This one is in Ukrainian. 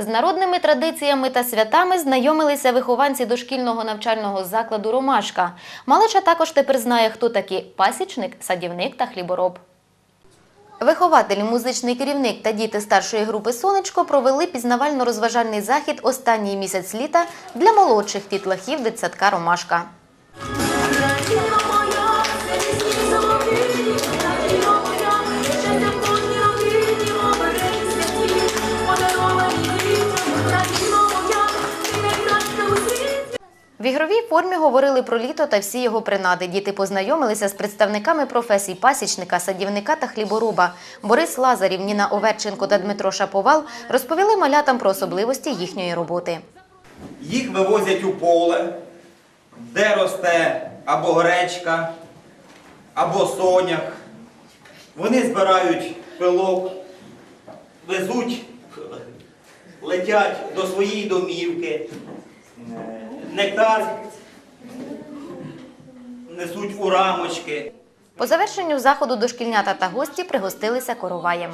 З народними традиціями та святами знайомилися вихованці дошкільного навчального закладу Ромашка. Малеча також тепер знає, хто такі пасічник, садівник та хлібороб. Вихователь, музичний керівник та діти старшої групи Сонечко провели пізнавально-розважальний захід останній місяць літа для молодших дітлахів дитсадка Ромашка. В ігровій формі говорили про літо та всі його принади. Діти познайомилися з представниками професій пасічника, садівника та хліборуба. Борис Лазарів, Ніна Оверченко та Дмитро Шаповал розповіли малятам про особливості їхньої роботи. Їх вивозять у поле, де росте або гречка, або сонях. Вони збирають пилок, везуть, летять до своєї домівки, нектар несуть у рамочки. По завершенню заходу дошкільнята та гості пригостилися короваєм.